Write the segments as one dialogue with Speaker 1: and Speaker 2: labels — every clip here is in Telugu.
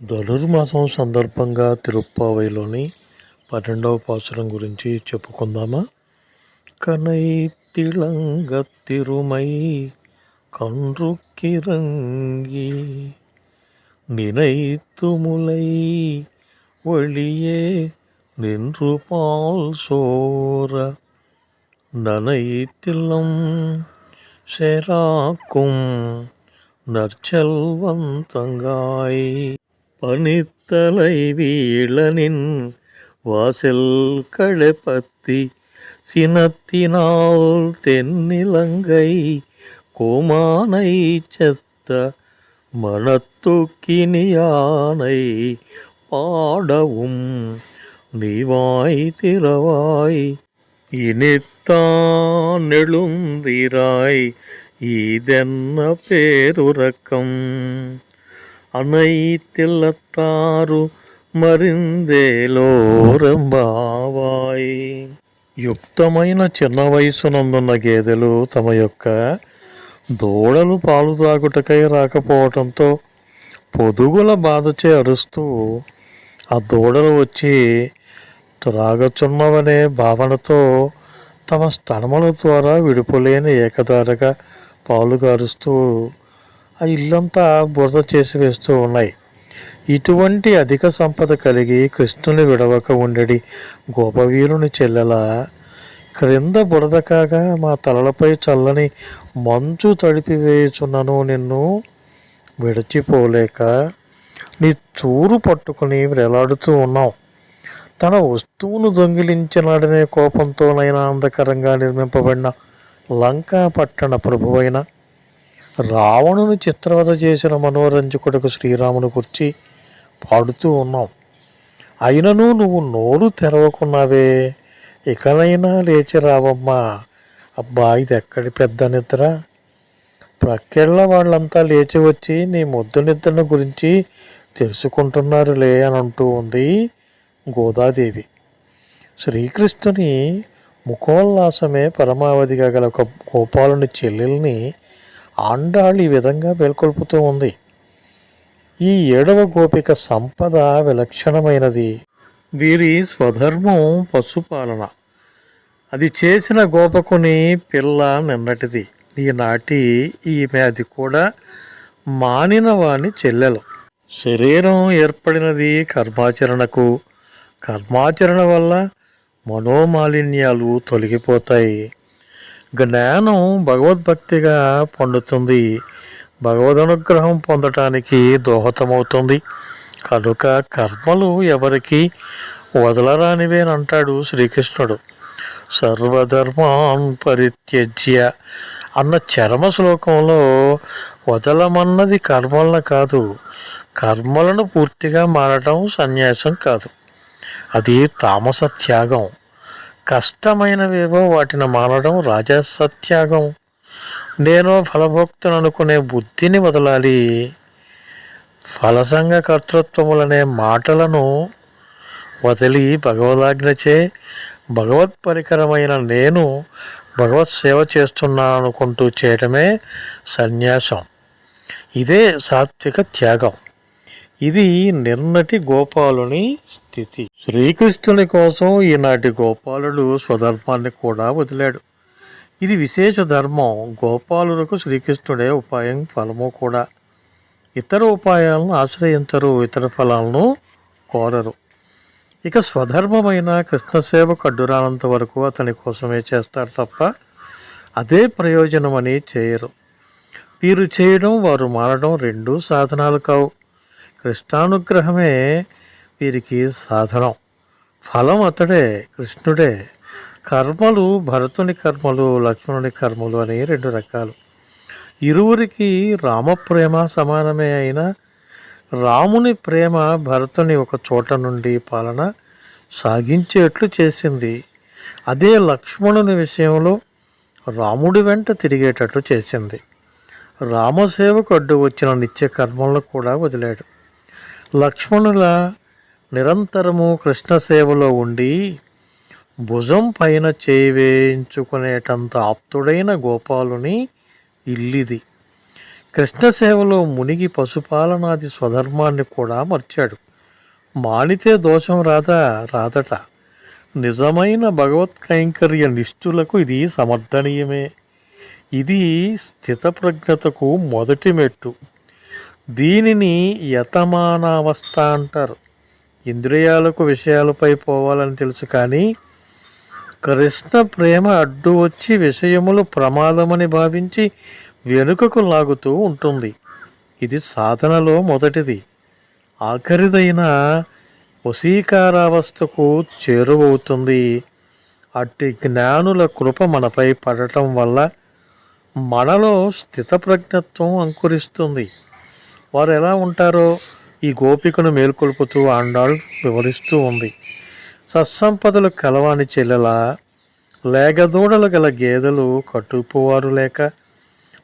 Speaker 1: ధనుర్మాసం సందర్భంగా తిరుప్పావైలోని పన్నెండవ పాసురం గురించి చెప్పుకుందామా కనై తిళంగ తిరుమై கன்றுக்கிறங்கி நினைத்துமுலை வழியே நின்று பால் சோர நனைத்தில்லம் சேராக்கும் நற்செல்வந்தங்காய் பனித்தலை வீழனின் வாசல் களைப்பத்தி சினத்தினால் தென்னிலங்கை கோமானை செத்த மனத்துக்கினியானை பாடவும் நீவாய் திறவாய். இனித்தான் எழுந்திராய் இதென்ன பேருறக்கம்? അണയിത്തിളത്താറു మరిందేలోరంబావాయి యుక్తమైన చిన్న వయసునందున్న గేదెలు తమ యొక్క దూడలు పాలు తాగుటకై రాకపోవటంతో పొదుగుల బాధచే అరుస్తూ ఆ దూడలు వచ్చి త్రాగచున్నవనే భావనతో తమ స్తనముల ద్వారా విడుపులేని ఏకధారగా పాలు కారుస్తూ ఆ ఇల్లంతా బురద చేసి వేస్తూ ఉన్నాయి. ఇటువంటి అధిక సంపద కలిగి కృష్ణుని విడవక ఉండడి గోపవీరుని చెల్లెల క్రింద బురద కాగా మా తలలపై చల్లని మంచు తడిపివేయుచున్నను నిన్ను విడిచిపోలేక నీ చూరు పట్టుకుని వేలాడుతూ ఉన్నావు. తన వస్తువును దొంగిలించినాడనే కోపంతోనైనా అంధకరంగా నిర్మింపబడిన లంకా పట్టణ ప్రభువైన రావణుని చిత్రవధ చేసిన మనోరంజకుడుకు శ్రీరాముని గురించి పాడుతూ ఉన్నాం. అయినను నువ్వు నోరు తెరవకున్నావే. ఇకనైనా లేచి రావమ్మా. అబ్బా ఇది ఎక్కడి పెద్ద నిద్ర? ప్రక్కెళ్ళ వాళ్ళంతా లేచి వచ్చి నీ ముద్దు నిద్రను గురించి తెలుసుకుంటున్నారులే అని అంటూ ఉంది గోదాదేవి. శ్రీకృష్ణుని ముఖోల్లాసమే పరమావధిగా గల ఒక గోపాలుని చెల్లెల్ని ఆండాళ్ళు ఈ విధంగా మేల్కొల్పుతూ ఉంది. ఈ ఏడవ గోపిక సంపద విలక్షణమైనది. వీరి స్వధర్మం పశుపాలన. అది చేసిన గోపకుని పిల్ల నిన్నటిది. ఈనాటి ఈమె అది కూడా మానిన వాని చెల్లెలు. శరీరం ఏర్పడినది కర్మాచరణకు. కర్మాచరణ వల్ల మనోమాలిన్యాలు తొలగిపోతాయి. జ్ఞానం భగవద్భక్తిగా పండుతుంది భగవద్ అనుగ్రహం పొందటానికి దోహదమవుతుంది. కనుక కర్మలు ఎవరికి వదలరానివేనంటాడు శ్రీకృష్ణుడు. సర్వధర్మాన్ పరిత్యజ్య అన్న చరమ శ్లోకంలో వదలమన్నది కర్మలను కాదు కర్మలను పూర్తిగా మారటం సన్యాసం కాదు. అది తామస త్యాగం కష్టమైనవేవో వాటిని మానడం రాజసత్యాగం నేను ఫలభోక్తను అనుకునే బుద్ధిని వదలాలి. ఫలసంగ కర్తృత్వములనే మాటలను వదిలి భగవదాజ్ఞచే భగవత్ పరికరమైన నేను భగవత్ సేవ చేస్తున్నాను అనుకుంటూ చేయటమే సన్యాసం. ఇదే సాత్విక త్యాగం. ఇది నిన్నటి గోపాలుని స్థితి. శ్రీకృష్ణుని కోసం ఈనాటి గోపాలుడు స్వధర్మాన్ని కూడా వదిలాడు. ఇది విశేష ధర్మం. గోపాలులకు శ్రీకృష్ణుడే ఉపాయం ఫలము కూడా. ఇతర ఉపాయాలను ఆశ్రయించరు ఇతర ఫలాలను కోరరు. ఇక స్వధర్మమైన కృష్ణసేవ అడ్డురానంత వరకు అతని కోసమే చేస్తారు తప్ప అదే ప్రయోజనమని చేయరు. వీరు చేయడం వారు మారడం రెండూ సాధనాలు కావు. కృష్ణానుగ్రహమే వీరికి సాధనం. ఫలం అతడే కృష్ణుడే. కర్మలు భరతుని కర్మలు లక్ష్మణుని కర్మలు అని రెండు రకాలు. ఇరువురికి రామప్రేమ సమానమే అయినా రాముని ప్రేమ భరతుని ఒక చోట నుండి పాలన సాగించేట్లు చేసింది. అదే లక్ష్మణుని విషయంలో రాముడి వెంట తిరిగేటట్లు చేసింది. రామసేవకు అడ్డు వచ్చిన నిత్య కర్మలను కూడా వదిలాడు. లక్ష్మణుల నిరంతరము కృష్ణ సేవలో ఉండి భుజం పైన చేయి వేయించుకునేటంత ఆప్తుడైన గోపాలుని ఇల్లిది. కృష్ణ సేవలో మునిగి పశుపాలనాది స్వధర్మాన్ని కూడా మర్చాడు. మానితే దోషం రాదా రాదట. నిజమైన భగవత్ కైంకర్య నిష్ఠులకు ఇది సమర్థనీయమే. ఇది స్థితప్రజ్ఞతకు మొదటి మెట్టు. దీనిని యతమానావస్థ అంటారు. ఇంద్రియాలకు విషయాలపై పోవాలని తెలుసు కానీ కృష్ణ ప్రేమ అడ్డు వచ్చి విషయములు ప్రమాదమని భావించి వెనుకకు లాగుతూ ఉంటుంది. ఇది సాధనలో మొదటిది. ఆఖరిదైన వశీకారావస్థకు చేరువవుతుంది. అట్టి జ్ఞానుల కృప మనపై పడటం వల్ల మనలో స్థితప్రజ్ఞత్వం అంకురిస్తుంది. వారు ఎలా ఉంటారో ఈ గోపికను మేల్కొల్పుతూ ఆండాళ్ వివరిస్తూ ఉంది. సత్సంపదలు కలవాని చెల్లెల లేగదూడలు గల గేదెలు కట్టుపువారు లేక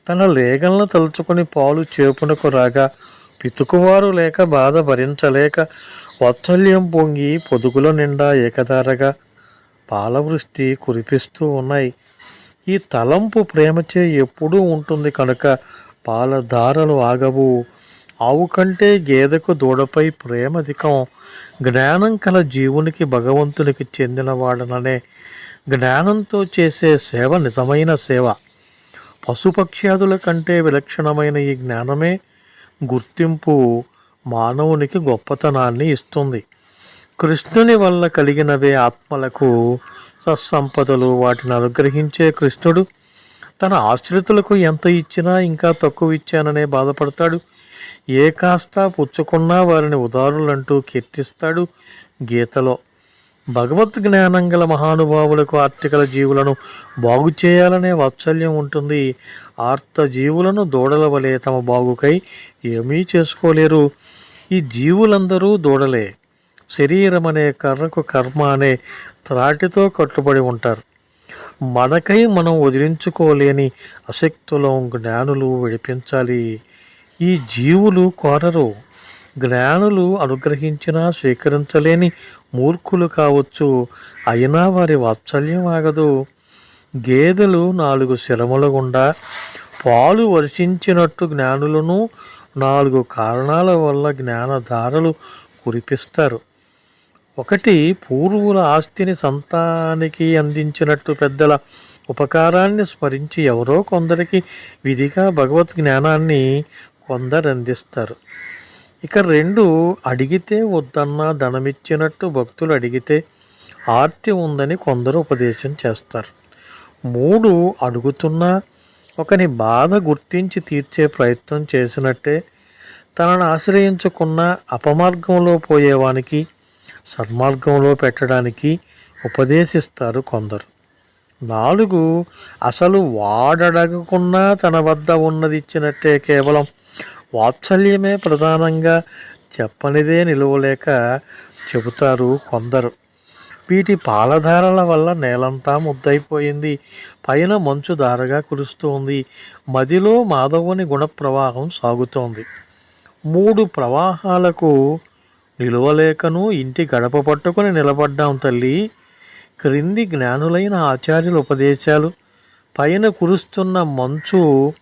Speaker 1: తన లేగలను తలుచుకొని పాలు చేపునకు రాగా పితుకువారు లేక బాధ భరించలేక వాత్సల్యం పొంగి పొదుగుల నిండా ఏకధారగా పాలవృష్టి కురిపిస్తూ ఉన్నాయి. ఈ తలంపు ప్రేమచే ఎప్పుడూ ఉంటుంది కనుక పాలధారలు ఆగవు. ఆవు కంటే గేదెకు దూడపై ప్రేమ అధికం. జ్ఞానం కల జీవునికి భగవంతునికి చెందినవాడననే జ్ఞానంతో చేసే సేవ నిజమైన సేవ. పశుపక్ష్యాదుల కంటే విలక్షణమైన ఈ జ్ఞానమే గుర్తింపు మానవునికి గొప్పతనాన్ని ఇస్తుంది. కృష్ణుని వల్ల కలిగినవే ఆత్మలకు సత్సంపదలు వాటిని అనుగ్రహించే కృష్ణుడు. తన ఆశ్రితులకు ఎంత ఇచ్చినా ఇంకా తక్కువ ఇచ్చాననే బాధపడతాడు. ఏ కాస్త పుచ్చుకున్నా వారిని ఉదారులంటూ కీర్తిస్తాడు గీతలో. భగవత్ జ్ఞానం గల మహానుభావులకు ఆర్తికల జీవులను బాగు చేయాలనే వాత్సల్యం ఉంటుంది. ఆర్త జీవులను దూడల వలె తమ బాగుకై ఏమీ చేసుకోలేరు. ఈ జీవులందరూ దూడలే. శరీరం అనే కర్రకు కర్మ అనే త్రాటితో కట్టుబడి ఉంటారు. మనకై మనం వదిలించుకోలేని అశక్తులం జ్ఞానులు విడిపించాలి. ఈ జీవులు కోరరు. జ్ఞానులు అనుగ్రహించినా స్వీకరించలేని మూర్ఖులు కావచ్చు. అయినా వారి వాత్సల్యం ఆగదు. గేదెలు నాలుగు శిరముల గుండా పాలు వర్షించినట్టు జ్ఞానులను నాలుగు కారణాల వల్ల జ్ఞానధారలు కురిపిస్తారు. ఒకటి పూర్వుల ఆస్తిని సంతానికి అందించినట్టు పెద్దల ఉపకారాన్ని స్మరించి ఎవరో కొందరికి విధిగా భగవత్ జ్ఞానాన్ని కొందరు అందిస్తారు ఇక రెండు అడిగితే వద్దన్నా ధనమిచ్చినట్టు భక్తులు అడిగితే ఆర్తి ఉందని కొందరు ఉపదేశం చేస్తారు. మూడు అడుగుతున్నా ఒకని బాధ గుర్తించి తీర్చే ప్రయత్నం చేసినట్టే తనను ఆశ్రయించుకున్న అపమార్గంలో పోయేవానికి సన్మార్గంలో పెట్టడానికి ఉపదేశిస్తారు కొందరు. నాలుగు అసలు వాడడగకున్నా తన వద్ద ఉన్నది ఇచ్చినట్టే కేవలం వాత్సల్యమే ప్రధానంగా చెప్పనిదే నిలువలేక చెబుతారు కొందరు. వీటి పాలధారల వల్ల నేలంతా ముద్దయిపోయింది. పైన మంచు ధారగా కురుస్తోంది. మదిలో మాధవుని గుణప్రవాహం సాగుతోంది. మూడు ప్రవాహాలకు నిలువలేకను ఇంటి గడప పట్టుకుని నిలబడ్డాం తల్లి. క్రింది జ్ఞానులైన ఆచార్యుల ఉపదేశాలు. పైన కురుస్తున్న మంచు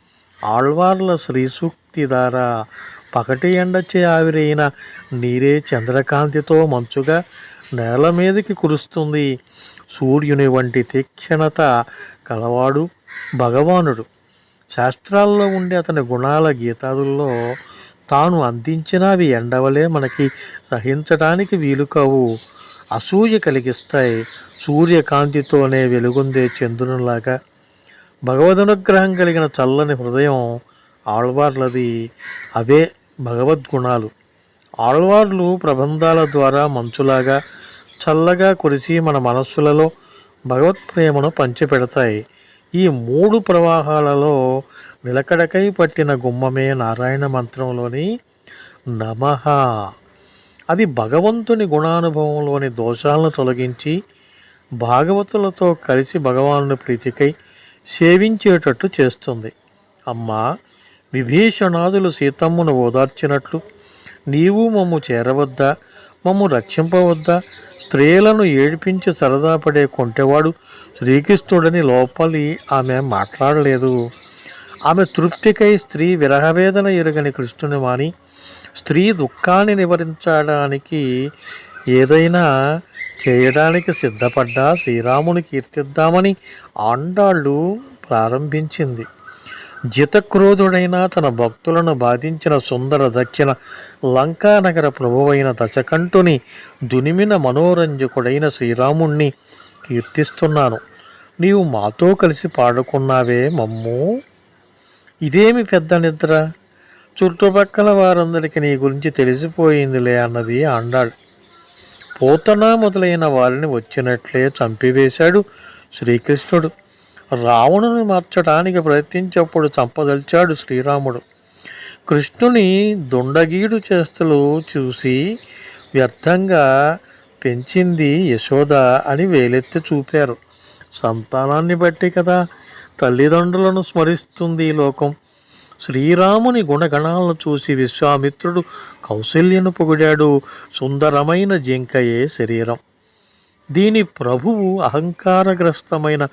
Speaker 1: ఆళ్వార్ల శ్రీసూక్తి ద్వారా పకటి ఎండచే ఆవిరైన నీరే చంద్రకాంతితో మంచుగా నేల మీదకి కురుస్తుంది సూర్యుని వంటి తీక్షణత కలవాడు భగవానుడు. శాస్త్రాల్లో ఉండే అతని గుణాల గీతాదుల్లో తాను అందించినవి ఎండవలే మనకి సహించడానికి వీలు కావు. అసూయ కలిగిస్తాయి. సూర్యకాంతితోనే వెలుగొందే చంద్రునిలాగా భగవదనుగ్రహం కలిగిన చల్లని హృదయం ఆళ్వార్లది. అవే భగవద్గుణాలు. ఆళ్వార్లు ప్రబంధాల ద్వారా మంచులాగా చల్లగా కురిసి మన మనస్సులలో భగవత్ప్రేమను పంచిపెడతాయి. ఈ మూడు ప్రవాహాలలో నిలకడకై పట్టిన గుమ్మమే నారాయణ మంత్రంలోని నమః. అది భగవంతుని గుణానుభవంలోని దోషాలను తొలగించి భాగవతులతో కలిసి భగవానుని ప్రీతికై సేవించేటట్టు చేస్తుంది. అమ్మా విభీషణాదులు సీతమ్మను ఓదార్చినట్లు నీవు మమ్ము చేరవద్దా? మమ్ము రక్షింపవద్దా? స్త్రీలను ఏడిపించి సరదా పడే కొంటెవాడు శ్రీకృష్ణుడని లోపలి ఆమె మాట్లాడలేదు. ఆమె తృప్తికై స్త్రీ విరహవేదన ఎరుగని కృష్ణుని మాని స్త్రీ దుఃఖాన్ని నివారించడానికి ఏదైనా చేయడానికి సిద్ధపడ్డా శ్రీరాముని కీర్తిద్దామని ఆండాళ్ళు ప్రారంభించింది. జితక్రోధుడైన తన భక్తులను బాధించిన సుందర దక్షిణ లంకానగర ప్రభువైన దశకంఠుని దునిమిన మనోరంజకుడైన శ్రీరాముణ్ణి కీర్తిస్తున్నాను. నీవు మాతో కలిసి పాడుకున్నావే మమ్ము. ఇదేమి పెద్ద నిద్ర? చుట్టుపక్కల వారందరికీ నీ గురించి తెలిసిపోయిందిలే అన్నది ఆండాళ్. పోతన మొదలైన వారిని వచ్చినట్లే చంపివేశాడు శ్రీకృష్ణుడు. రావణుని మార్చడానికి ప్రయత్నించప్పుడు చంపదలిచాడు శ్రీరాముడు. కృష్ణుని దుండగీడు చేస్తలు చూసి వ్యర్థంగా పెంచింది యశోద అని వేలెత్తి చూపారు. సంతానాన్ని బట్టి కదా తల్లిదండ్రులను స్మరిస్తుంది ఈ లోకం. శ్రీరాముని గుణగణాలను చూసి విశ్వామిత్రుడు కౌశల్యను పొగిడాడు. సుందరమైన జింకయే శరీరం. దీని ప్రభువు అహంకారగ్రస్తమైన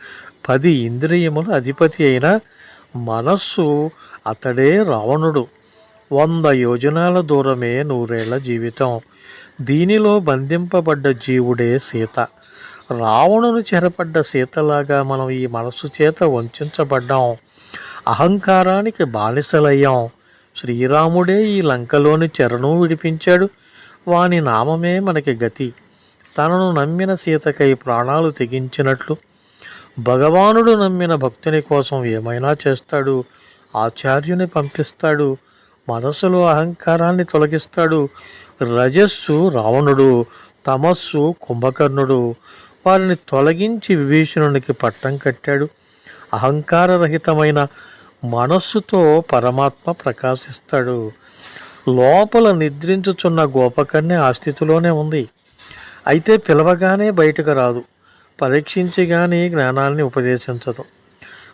Speaker 1: పది ఇంద్రియముల అధిపతి అయిన మనస్సు అతడే రావణుడు. వంద యోజనాల దూరమే నూరేళ్ళ జీవితం. దీనిలో బంధింపబడ్డ జీవుడే సీత. రావణుని చెరపడ్డ సీతలాగా మనం ఈ మనస్సు చేత వంచబడ్డాం. అహంకారానికి బానిసలయ్యాం. శ్రీరాముడే ఈ లంకలోని చెరను విడిపించాడు. వాని నామమే మనకి గతి. తనను నమ్మిన సీతకై ప్రాణాలు తెగించినట్లు. భగవానుడు నమ్మిన భక్తుని కోసం ఏమైనా చేస్తాడు? ఆచార్యుని పంపిస్తాడు. మనసులో అహంకారాన్ని తొలగిస్తాడు. రజస్సు రావణుడు తమస్సు కుంభకర్ణుడు. వారిని తొలగించి విభీషణునికి పట్టం కట్టాడు. అహంకారరహితమైన మనస్సుతో పరమాత్మ ప్రకాశిస్తాడు. లోపల నిద్రించుచున్న గోపకన్య ఆ స్థితిలోనే ఉంది. అయితే పిలవగానే బయటకు రాదు. పరీక్షించి కానీ జ్ఞానాన్ని ఉపదేశించదు.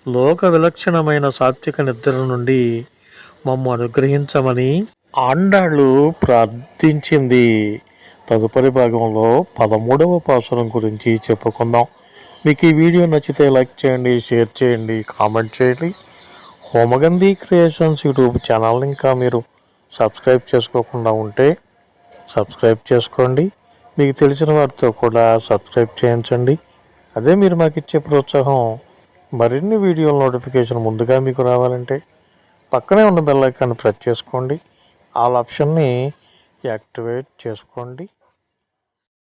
Speaker 1: లోక విలక్షణమైన సాత్విక నిద్ర నుండి మమ్ము అనుగ్రహించమని ఆండాళ్ళు ప్రార్థించింది. తదుపరి భాగంలో పదమూడవ పాసురం గురించి చెప్పుకుందాం. మీకు ఈ వీడియో నచ్చితే లైక్ చేయండి షేర్ చేయండి కామెంట్ చేయండి. హోమగంధి క్రియేషన్స్ యూట్యూబ్ ఛానల్ ఇంకా మీరు సబ్స్క్రైబ్ చేసుకోకుండా ఉంటే సబ్స్క్రైబ్ చేసుకోండి. మీకు తెలిసిన వారితో కూడా సబ్స్క్రైబ్ చేయించండి. అదే మీరు మాకు ఇచ్చే ప్రోత్సాహం మరిన్ని వీడియోల నోటిఫికేషన్ ముందుగా మీకు రావాలంటే పక్కనే ఉన్న బెల్ ఐకాన్ని ప్రెస్ చేసుకోండి. ఆల్ ఆప్షన్ని యాక్టివేట్ చేసుకోండి.